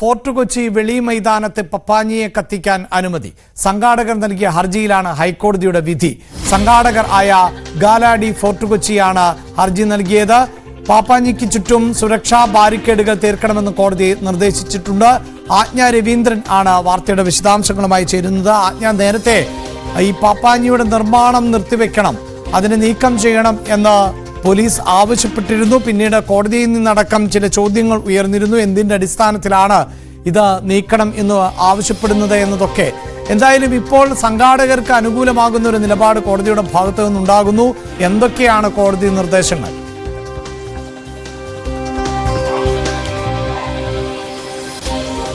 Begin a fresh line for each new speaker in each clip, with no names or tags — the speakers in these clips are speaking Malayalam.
ഫോർട്ട് കൊച്ചി വെളി മൈതാനത്ത് പപ്പാഞ്ഞിയെ കത്തിക്കാൻ അനുമതി. സംഘാടകർ നൽകിയ ഹർജിയിലാണ് ഹൈക്കോടതിയുടെ വിധി. സംഘാടകർ ആയ ഗാലാഡി ഫോർട്ട് കൊച്ചിയാണ് ഹർജി നൽകിയത്. പാപ്പാഞ്ഞിക്ക് ചുറ്റും സുരക്ഷാ ബാരിക്കേഡുകൾ തീർക്കണമെന്ന് കോടതി നിർദ്ദേശിച്ചിട്ടുണ്ട്. ആജ്ഞ രവീന്ദ്രൻ ആണ് വാർത്തയുടെ വിശദാംശങ്ങളുമായി ചേരുന്നത്. ആജ്ഞ നേരത്തെ ഈ പാപ്പാഞ്ഞിയുടെ നിർമ്മാണം നിർത്തിവെക്കണം അതിനെ നീക്കം ചെയ്യണം എന്ന് പോലീസ് ആവശ്യപ്പെട്ടിരുന്നു. പിന്നീട് കോടതിയിൽ നിന്നടക്കം ചില ചോദ്യങ്ങൾ ഉയർന്നിരുന്നു. എന്തിന്റെ അടിസ്ഥാനത്തിലാണ് ഇത് നീക്കണം എന്ന് ആവശ്യപ്പെടുന്നത് എന്നതൊക്കെ. എന്തായാലും ഇപ്പോൾ സംഘാടകർക്ക് അനുകൂലമാകുന്ന ഒരു നിലപാട് കോടതിയുടെ ഭാഗത്തു നിന്നുണ്ടാകുന്നു. എന്തൊക്കെയാണ് കോടതി നിർദ്ദേശങ്ങൾ?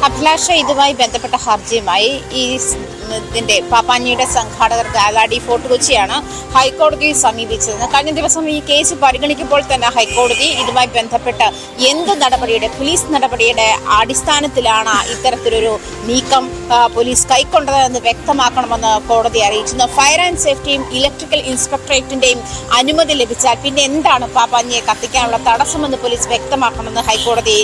അഭിലാഷ ഇതുമായി ബന്ധപ്പെട്ട ഹർജിയുമായി ഈ ഇതിന്റെ പാപ്പാഞ്ഞിയുടെ സംഘാടകർ ഗാലാഡി ഫോർട്ട് കൊച്ചിയാണ് ഹൈക്കോടതിയെ സമീപിച്ചത് കഴിഞ്ഞ ദിവസം ഈ കേസ് പരിഗണിക്കുമ്പോൾ തന്നെ ഹൈക്കോടതി ഇതുമായി ബന്ധപ്പെട്ട് എന്ത് നടപടിയുടെ പോലീസ് നടപടിയുടെ അടിസ്ഥാനത്തിലാണ് ഇത്തരത്തിലൊരു നീക്കം പോലീസ് കൈക്കൊണ്ടതെന്ന് വ്യക്തമാക്കണമെന്ന് കോടതി അറിയിച്ചിരുന്നു. ഫയർ ആൻഡ് സേഫ്റ്റിയും ഇലക്ട്രിക്കൽ ഇൻസ്പെക്ടറേറ്റിന്റെയും അനുമതി ലഭിച്ചാൽ പിന്നെ എന്താണ് പാപ്പാഞ്ഞിയെ കത്തിക്കാനുള്ള തടസ്സമെന്ന് പോലീസ് വ്യക്തമാക്കണമെന്ന് ഹൈക്കോടതി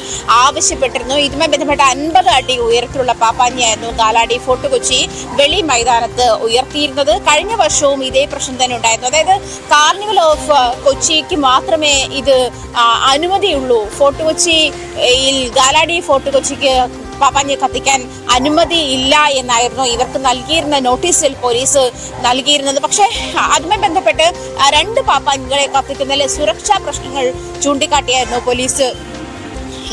ആവശ്യപ്പെട്ടിരുന്നു. ഇതുമായി ബന്ധപ്പെട്ട അൻപത് അടി ഉയരത്തിലുള്ള പാപ്പാഞ്ഞിയായിരുന്നു ഗാലാഡി ഫോർട്ട് കൊച്ചി വെളി മൈതാനത്ത് ഉയർത്തിയിരുന്നത്. കഴിഞ്ഞ വർഷവും ഇതേ പ്രശ്നം തന്നെ ഉണ്ടായിരുന്നു. അതായത് കാർണിവൽ ഓഫ് കൊച്ചിക്ക് മാത്രമേ ഇത് അനുമതിയുള്ളൂ. ഫോർട്ട് കൊച്ചിയിൽ ഗാലാഡി ഫോർട്ട് കൊച്ചിക്ക് പഞ്ഞ് കത്തിക്കാൻ അനുമതി ഇല്ല എന്നായിരുന്നു ഇവർക്ക് നൽകിയിരുന്ന നോട്ടീസിൽ പോലീസ് നൽകിയിരുന്നത്. പക്ഷേ അതുമായി ബന്ധപ്പെട്ട് രണ്ട് പാപ്പാങ്ങളെ കത്തിക്കുന്നതിൽ സുരക്ഷാ പ്രശ്നങ്ങൾ ചൂണ്ടിക്കാട്ടിയായിരുന്നു പോലീസ്.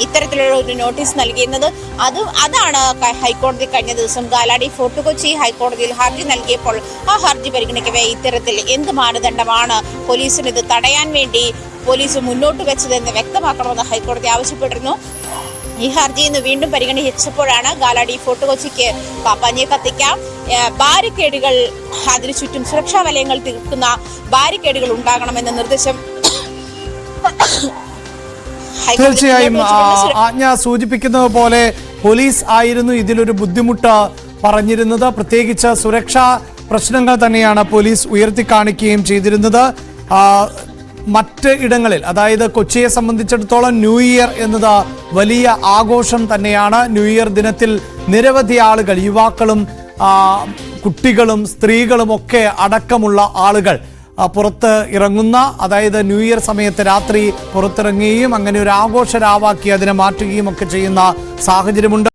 ഇത്തരത്തിലുള്ള ഒരു നോട്ടീസ് നൽകിയിരുന്നത്. അത് അതാണ് ഹൈക്കോടതി കഴിഞ്ഞ ദിവസം ഗാലാഡി ഫോർട്ട് കൊച്ചി ഹൈക്കോടതിയിൽ ഹർജി നൽകിയപ്പോൾ ആ ഹർജി പരിഗണിക്കവേ ഇത്തരത്തിൽ എന്ത് മാനദണ്ഡമാണ് പോലീസിന് ഇത് തടയാൻ വേണ്ടി പോലീസ് മുന്നോട്ട് വെച്ചതെന്ന് വ്യക്തമാക്കണമെന്ന് ഹൈക്കോടതി ആവശ്യപ്പെട്ടിരുന്നു. ഈ ഹർജി ഇന്ന് വീണ്ടും പരിഗണിച്ചപ്പോഴാണ് ഗാലാഡി ഫോർട്ട് കൊച്ചിക്ക് പാപ്പാഞ്ഞെ കത്തിക്കാം. ബാരിക്കേഡുകൾ അതിനു ചുറ്റും സുരക്ഷാ വലയങ്ങൾ തീർക്കുന്ന ബാരിക്കേഡുകൾ ഉണ്ടാകണമെന്ന നിർദ്ദേശം
തീർച്ചയായും ആജ്ഞ സൂചിപ്പിക്കുന്നത് പോലെ പോലീസ് ആയിരുന്നു ഇതിലൊരു ബുദ്ധിമുട്ട് പറഞ്ഞിരുന്നത്. പ്രത്യേകിച്ച് സുരക്ഷാ പ്രശ്നങ്ങൾ തന്നെയാണ് പോലീസ് ഉയർത്തിക്കാണിക്കുകയും ചെയ്തിരുന്നത്. മറ്റ് ഇടങ്ങളിൽ അതായത് കൊച്ചിയെ സംബന്ധിച്ചിടത്തോളം ന്യൂ ഇയർ എന്നത് വലിയ ആഘോഷം തന്നെയാണ്. ന്യൂ ഇയർ ദിനത്തിൽ നിരവധി ആളുകൾ യുവാക്കളും കുട്ടികളും സ്ത്രീകളും ഒക്കെ അടക്കമുള്ള ആളുകൾ പുറത്ത് ഇറങ്ങുന്ന അതായത് ന്യൂ ഇയർ സമയത്ത് രാത്രി പുറത്തിറങ്ങുകയും അങ്ങനെ ഒരു ആഘോഷരാവാക്കി അതിനെ മാറ്റുകയും ഒക്കെ ചെയ്യുന്ന സാഹചര്യമുണ്ട്.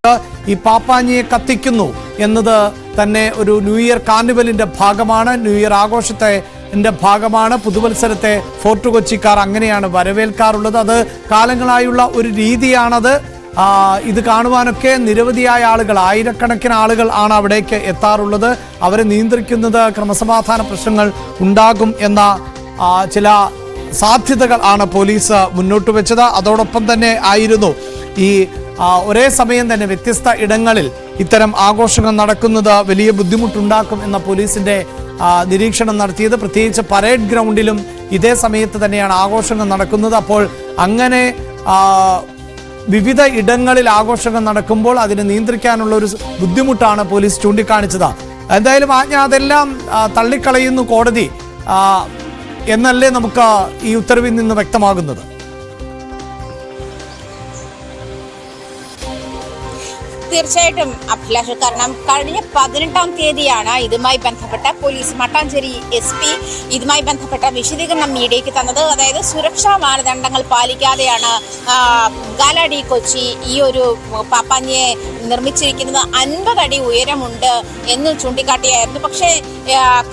ഈ പാപ്പാഞ്ഞിയെ കത്തിക്കുന്നു എന്നത് തന്നെ ഒരു ന്യൂ ഇയർ കാർണിവലിന്റെ ഭാഗമാണ്. ന്യൂ ഇയർ ആഘോഷത്തെ ന്റെ ഭാഗമാണ്. പുതുവത്സരത്തെ ഫോർട്ട് കൊച്ചിക്കാർ അങ്ങനെയാണ് വരവേൽക്കാറുള്ളത്. അത് കാലങ്ങളായുള്ള ഒരു രീതിയാണത്. ഇത് കാണുവാനൊക്കെ നിരവധിയായ ആളുകൾ ആയിരക്കണക്കിന് ആളുകൾ ആണ് അവിടേക്ക് എത്താറുള്ളത്. അവരെ നിയന്ത്രിക്കുന്നത് ക്രമസമാധാന പ്രശ്നങ്ങൾ ഉണ്ടാകും എന്ന ചില സാധ്യതകൾ ആണ് പോലീസ് മുന്നോട്ട് വെച്ചത്. അതോടൊപ്പം തന്നെ ആയിരുന്നു ഈ ഒരേ സമയം തന്നെ വ്യത്യസ്ത ഇടങ്ങളിൽ ഇത്തരം ആഘോഷങ്ങൾ നടക്കുന്നത് വലിയ ബുദ്ധിമുട്ടുണ്ടാക്കും എന്ന പോലീസിന്റെ നിരീക്ഷണം നടത്തിയത്. പ്രത്യേകിച്ച് പരേഡ് ഗ്രൗണ്ടിലും ഇതേ സമയത്ത് തന്നെയാണ് ആഘോഷങ്ങൾ നടക്കുന്നത്. അപ്പോൾ അങ്ങനെ വിവിധ ഇടങ്ങളിൽ ആഘോഷങ്ങൾ നടക്കുമ്പോൾ അതിനെ നിയന്ത്രിക്കാനുള്ള ഒരു ബുദ്ധിമുട്ടാണ് പോലീസ് ചൂണ്ടിക്കാണിച്ചത്. എന്തായാലും ആജ്ഞ അതെല്ലാം തള്ളിക്കളയുന്നു കോടതി. എന്നല്ലേ നമുക്ക് ഈ ഉത്തരവിൽ നിന്ന് വ്യക്തമാകുന്നത്?
തീർച്ചയായിട്ടും അഭിലാഷ് കാരണം കഴിഞ്ഞ പതിനെട്ടാം തീയതിയാണ് ഇതുമായി ബന്ധപ്പെട്ട പോലീസ് മട്ടാഞ്ചേരി എസ് പി ഇതുമായി ബന്ധപ്പെട്ട വിശദീകരണം മീഡിയയ്ക്ക് തന്നത്. അതായത് സുരക്ഷാ മാനദണ്ഡങ്ങൾ പാലിക്കാതെയാണ് ഗാലാഡി കൊച്ചി ഈ ഒരു പാപ്പാഞ്ഞിയെ നിർമ്മിച്ചിരിക്കുന്നത്. അൻപത് അടി ഉയരമുണ്ട് എന്ന് ചൂണ്ടിക്കാട്ടിയായിരുന്നു. പക്ഷേ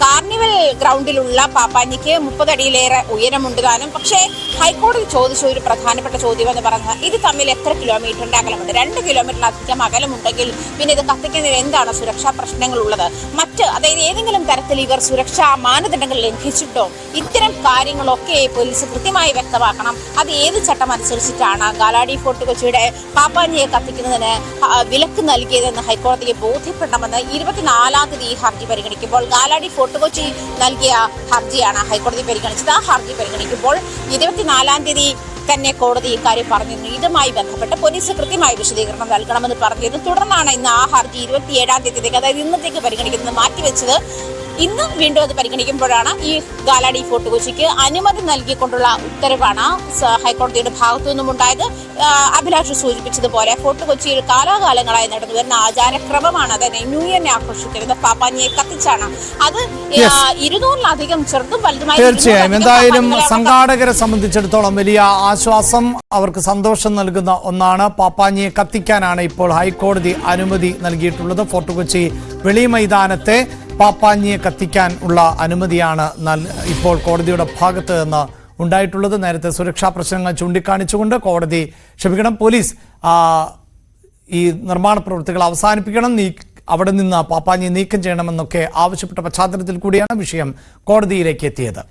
കാർണിവൽ ഗ്രൗണ്ടിലുള്ള പാപ്പാഞ്ഞിക്ക് മുപ്പത് അടിയിലേറെ ഉയരമുണ്ട് താനും. പക്ഷേ ഹൈക്കോടതി ചോദിച്ച ഒരു പ്രധാനപ്പെട്ട ചോദ്യം എന്ന് പറഞ്ഞാൽ ഇത് തമ്മിൽ എത്ര കിലോമീറ്ററിന്റെ അകലമുണ്ട്. രണ്ട് കിലോമീറ്ററിലധികം അകലമുണ്ടെങ്കിൽ പിന്നെ ഇത് കത്തിക്കുന്നതിന് എന്താണ് സുരക്ഷാ പ്രശ്നങ്ങൾ ഉള്ളത് മറ്റ് അതായത് ഏതെങ്കിലും തരത്തിൽ ഇവർ സുരക്ഷാ മാനദണ്ഡങ്ങൾ ലംഘിച്ചിട്ടോ ഇത്തരം കാര്യങ്ങളൊക്കെ പോലീസ് കൃത്യമായി വ്യക്തമാക്കണം. അത് ഏത് ചട്ടം അനുസരിച്ചിട്ടാണ് ഗാലാഡി ഫോർട്ട് കൊച്ചിയുടെ പാപ്പാഞ്ഞിയെ കത്തിക്കുന്നതിന് വിലക്ക് നൽകിയതെന്ന് ഹൈക്കോടതിയെ ബോധ്യപ്പെടണമെന്ന് ഇരുപത്തിനാലാം തീയതി ഹർജി പരിഗണിക്കുമ്പോൾ ഗാലാഡി ഫോർട്ട് കൊച്ചി നൽകിയ ഹർജിയാണ് ഹൈക്കോടതി പരിഗണിച്ചത്. ആ ഹർജി പരിഗണിക്കുമ്പോൾ ഇരുപത്തിനാലാം തീയതി തന്നെ കോടതി ഇക്കാര്യം പറഞ്ഞിരുന്നു. ഇതുമായി ബന്ധപ്പെട്ട് പോലീസ് കൃത്യമായ വിശദീകരണം നൽകണമെന്ന് പറഞ്ഞിരുന്നു. തുടർന്നാണ് ഇന്ന് ആ ഹർജി ഇരുപത്തിയേഴാം തീയതിയിലേക്ക് അതായത് ഇന്നത്തേക്ക് പരിഗണിക്കുന്നത്. മാറ്റിവെച്ചത് ഇന്ന് വീണ്ടും അത് പരിഗണിക്കുമ്പോഴാണ് ഈ ഗാലാഡി ഫോർട്ട് കൊച്ചിക്ക് അനുമതി നൽകിക്കൊണ്ടുള്ള ഉത്തരവാണ് ഹൈക്കോടതിയുടെ ഭാഗത്തു നിന്നും ഉണ്ടായത്. അഭിലാഷ് സൂചിപ്പിച്ചതുപോലെ ഫോർട്ട് കൊച്ചിയിൽ കാലാകാലങ്ങളായി നടന്നു വരുന്ന ആചാരക്രമമാണ് അതായത് ന്യൂ ഇയറിനെ ആഘോഷിക്കുന്നത് പാപ്പാനിയെ കത്തിച്ചാണ്. അത് ഇരുന്നൂറിലധികം ചെറുതും വലുതുമായി
തീർച്ചയായും. എന്തായാലും സംഘാടകരെ സംബന്ധിച്ചിടത്തോളം വലിയ ആശ്വാസം അവർക്ക് സന്തോഷം നൽകുന്ന ഒന്നാണ് പാപ്പാഞ്ഞിയെ കത്തിക്കാനാണ് ഇപ്പോൾ ഹൈക്കോടതി അനുമതി നൽകിയിട്ടുള്ളത്. ഫോർട്ട് കൊച്ചി വെളി മൈതാനത്തെ പാപ്പാഞ്ഞിയെ കത്തിക്കാൻ ഉള്ള അനുമതിയാണ് ഇപ്പോൾ കോടതിയുടെ ഭാഗത്ത് നിന്ന് ഉണ്ടായിട്ടുള്ളത്. നേരത്തെ സുരക്ഷാ പ്രശ്നങ്ങൾ ചൂണ്ടിക്കാണിച്ചുകൊണ്ട് കോടതി ക്ഷമിക്കണം. പോലീസ് ഈ നിർമ്മാണ പ്രവൃത്തികൾ അവസാനിപ്പിക്കണം. നീ അവിടെ നിന്ന് പാപ്പാഞ്ഞി നീക്കം ചെയ്യണമെന്നൊക്കെ ആവശ്യപ്പെട്ട പശ്ചാത്തലത്തിൽ കൂടിയാണ് വിഷയം കോടതിയിലേക്ക് എത്തിയത്.